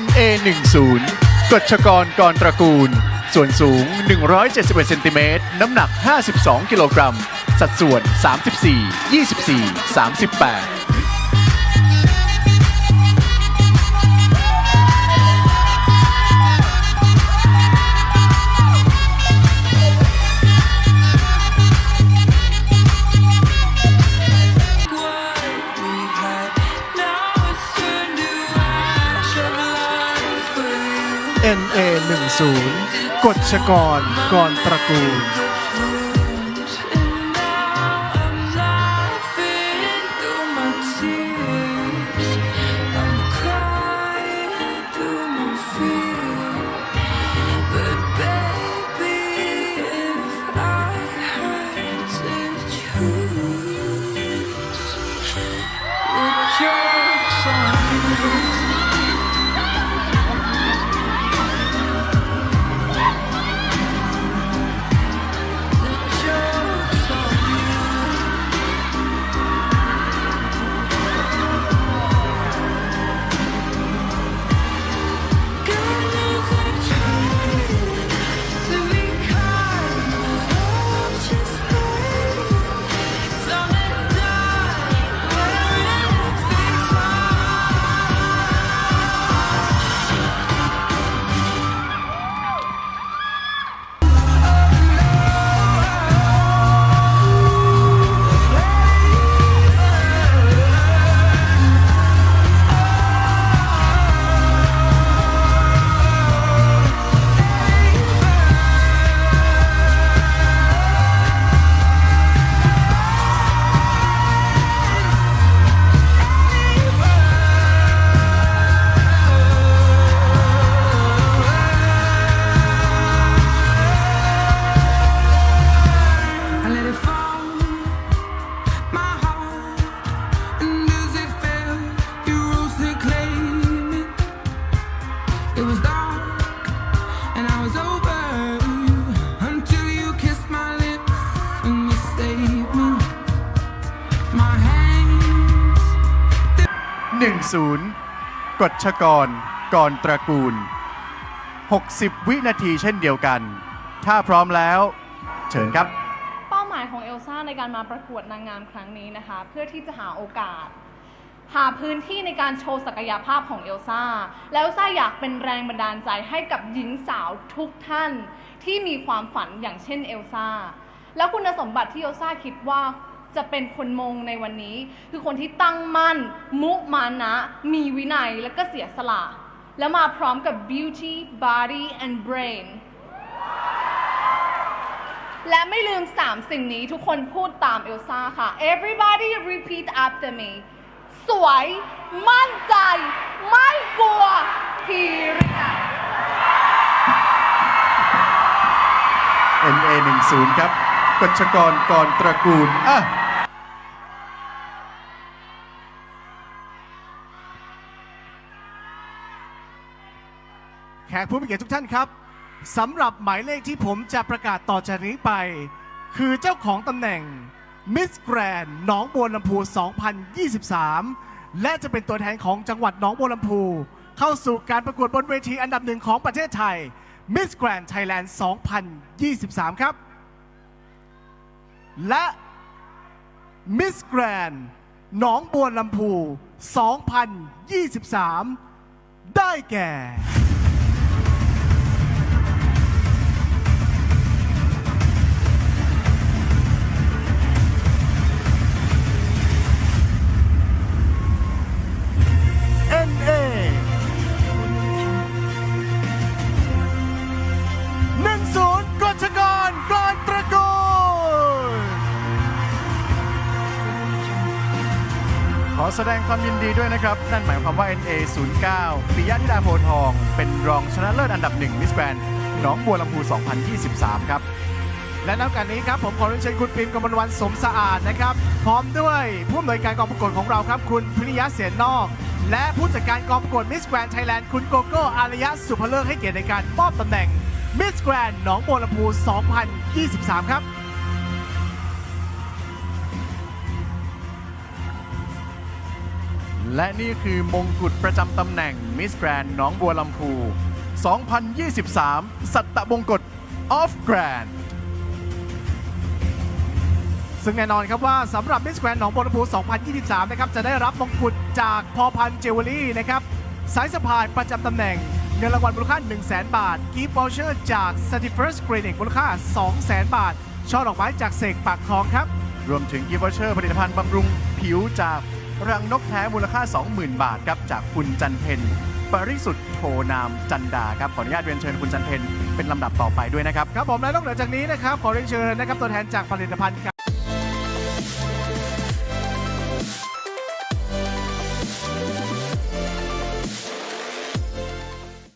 NA 10 กฎชกรกรตระกูล ส่วนสูง 171เซนติเมตรน้ำหนัก 52 กิโลกรัม สัดส่วน 34 24 38 NA10 กฎชกรก่อนตระกูล 10กฎชกรกรตระกูล 60 วินาทีเช่นเดียวกัน ถ้าพร้อมแล้ว เชิญครับ เป้าหมายของเอลซ่าในการมาประกวดนางงามครั้งนี้นะคะ เพื่อที่จะหาโอกาส หาพื้นที่ในการโชว์ศักยภาพของเอลซ่า แล้วซ่าอยากเป็นแรงบันดาลใจให้กับหญิงสาวทุกท่าน ที่มีความฝันอย่างเช่นเอลซ่า แล้วคุณสมบัติที่เอลซ่าคิดว่า จะเป็นคนมงในวันนี้ คือคนที่ตั้งมั่น มุมานะ มีวินัยและก็เสียสละ แล้วมาพร้อมกับ beauty body and brain และไม่ลืม 3 สิ่งนี้ทุกคนพูดตามเอลซ่าค่ะ everybody repeat after me สวย มั่นใจ ไม่กลัว period NA 10 ครับ กฎชกรกรตระกูลอะแขกผู้มีเกียรติทุกท่านครับสำหรับหมายเลขที่ผมจะประกาศต่อจากนี้ไป คือเจ้าของตำแหน่ง Miss Grand หนองบัวลำพู 2023 และจะเป็นตัวแทนของจังหวัดหนองบัวลำพู เข้าสู่การประกวดบนเวทีอันดับหนึ่งของประเทศไทย Miss Grand Thailand 2023 ครับ และมิสแกรนหนองบัวลำพู 2023 ได้แก่ อแสดงความยินดีด้วยนะครับ นั่นหมายความว่า NA 09ปิยะธิดาโพธิ์ทอง เป็นรองชนะเลิศอันดับหนึ่งมิสแกรนหนองบัวลำพู 2023 ครับ และนอกจากนี้ครับ ผมขอเรียนเชิญคุณปิมกมลวันสมสะอาดนะครับ พร้อมด้วยผู้อำนวยการกองประกวดของเราครับ คุณพิริยะเสียนนอก และผู้จัดการกองประกวดมิสแกรนไทยแลนด์คุณโกโก้อารยะสุภเลิกให้เกียรติในการมอบตำแหน่งมิสแกรนหนองบัวลำพู 2023 ครับ และนี่คือมงกุฎประจำตำแหน่งมิสแกรนน้องบัวลำพู 2023 สัตตบงกฎออฟแกรนซึ่งแน่นอนครับว่าสำหรับมิสแกรนหนองบัวลำพู 2023 นะครับ จะได้รับมงกุฎจากพอพันเจวเวลรี่นะครับ สายสะพายประจำตำแหน่งเงินรางวัลมูลค่า 1 0 0 0 0 0 บาทกีฟวอลเชอร์จาก c e r t i f i r s t Clinic มูลค่า 2 0 0 0 0 0 บาท ช่อดอกไม้จากเสกปากคลองครับ รวมถึงกิฟต์วอเชอร์ผลิตภัณฑ์บำรุงผิวจาก รังนกแท้มูลค่า 20,000 บาทครับจากคุณจันเพนปริสุทธิ์โทนามจันดาครับขออนุญาตเรียนเชิญคุณจันเพนเป็นลำดับต่อไปด้วยนะครับ ครับผมและนอกเหนือจากนี้นะครับขอเรียนเชิญนะครับตัวแทนจากผลิตภัณฑ์